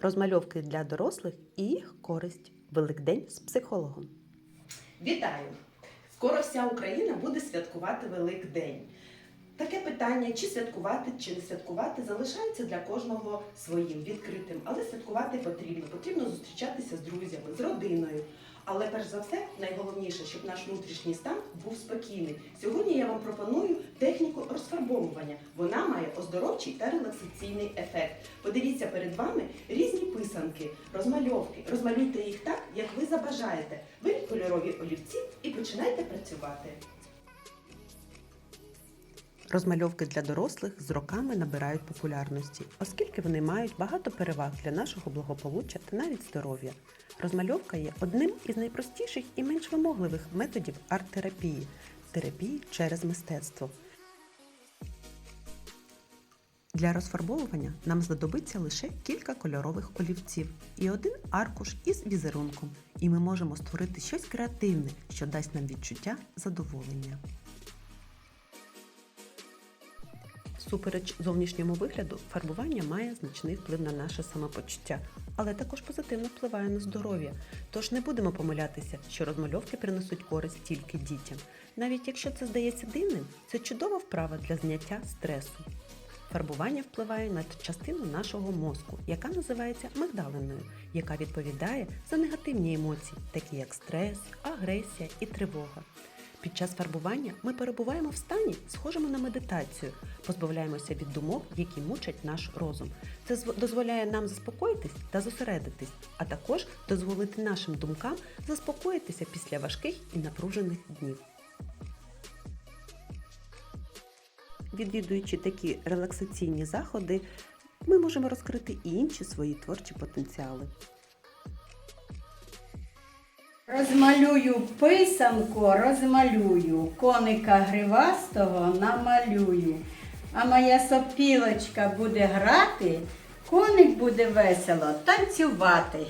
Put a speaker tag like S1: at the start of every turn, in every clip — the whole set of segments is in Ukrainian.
S1: Розмальовки для дорослих і їх користь. Великдень з психологом.
S2: Вітаю! Скоро вся Україна буде святкувати Великдень. Таке питання, чи святкувати, чи не святкувати, залишається для кожного своїм відкритим. Але святкувати потрібно. Потрібно зустрічатися з друзями, з родиною. Але перш за все, найголовніше, щоб наш внутрішній стан був спокійний. Сьогодні я вам пропоную техніку розфарбовування. Вона має оздоровчий та релаксаційний ефект. Подивіться перед вами різні писанки, розмальовки. Розмалюйте їх так, як ви забажаєте. Беріть кольорові олівці і починайте працювати.
S1: Розмальовки для дорослих з роками набирають популярності, оскільки вони мають багато переваг для нашого благополуччя та навіть здоров'я. Розмальовка є одним із найпростіших і менш вимогливих методів арт-терапії терапії через мистецтво. Для розфарбовування нам знадобиться лише кілька кольорових олівців і один аркуш із візерунком, і ми можемо створити щось креативне, що дасть нам відчуття задоволення. Супереч зовнішньому вигляду, фарбування має значний вплив на наше самопочуття, але також позитивно впливає на здоров'я. Тож не будемо помилятися, що розмальовки принесуть користь тільки дітям. Навіть якщо це здається дивним, це чудова вправа для зняття стресу. Фарбування впливає на частину нашого мозку, яка називається мигдалиною, яка відповідає за негативні емоції, такі як стрес, агресія і тривога. Під час фарбування ми перебуваємо в стані, схожому на медитацію, позбавляємося від думок, які мучать наш розум. Це зв- дозволяє нам заспокоїтись та зосередитись, а також дозволити нашим думкам заспокоїтися після важких і напружених днів. Відвідуючи такі релаксаційні заходи, ми можемо розкрити і інші свої творчі потенціали.
S3: Розмалюю писанку, розмалюю, коника гривастого намалюю. А моя сопілочка буде грати, коник буде весело танцювати.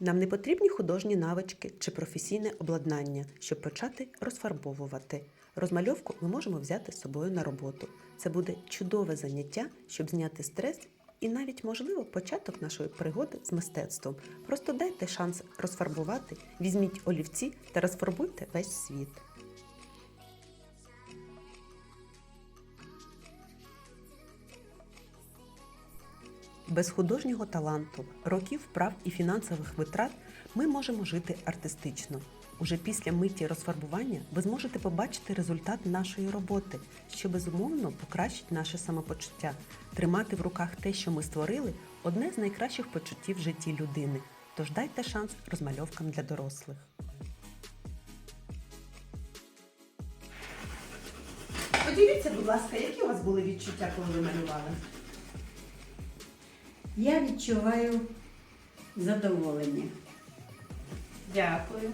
S1: Нам не потрібні художні навички чи професійне обладнання, щоб почати розфарбовувати. Розмальовку ми можемо взяти з собою на роботу. Це буде чудове заняття, щоб зняти стрес і навіть, можливо, початок нашої пригоди з мистецтвом. Просто дайте шанс розфарбувати, візьміть олівці та розфарбуйте весь світ. Без художнього таланту, років вправ і фінансових витрат ми можемо жити артистично. Уже після миті розфарбування ви зможете побачити результат нашої роботи, що безумовно покращить наше самопочуття. Тримати в руках те, що ми створили, одне з найкращих почуттів в житті людини. Тож дайте шанс розмальовкам для дорослих.
S2: Поділіться, будь ласка, які у вас були відчуття, коли ви малювали?
S3: Я відчуваю задоволення.
S2: Дякую.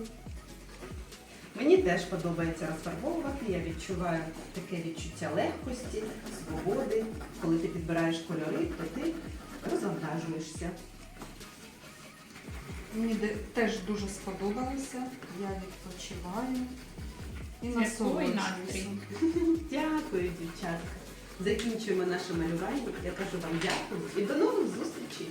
S2: Мені теж подобається розфарбовувати. Я відчуваю таке відчуття легкості, свободи. Коли ти підбираєш кольори, то ти розвантажуєшся.
S4: Мені теж дуже сподобалося. Я відпочиваю і насолоджуюся.
S5: настрій.
S2: Дякую, дівчатка. Закінчуємо наше малювання. Я кажу вам дякую і до нових зустрічей.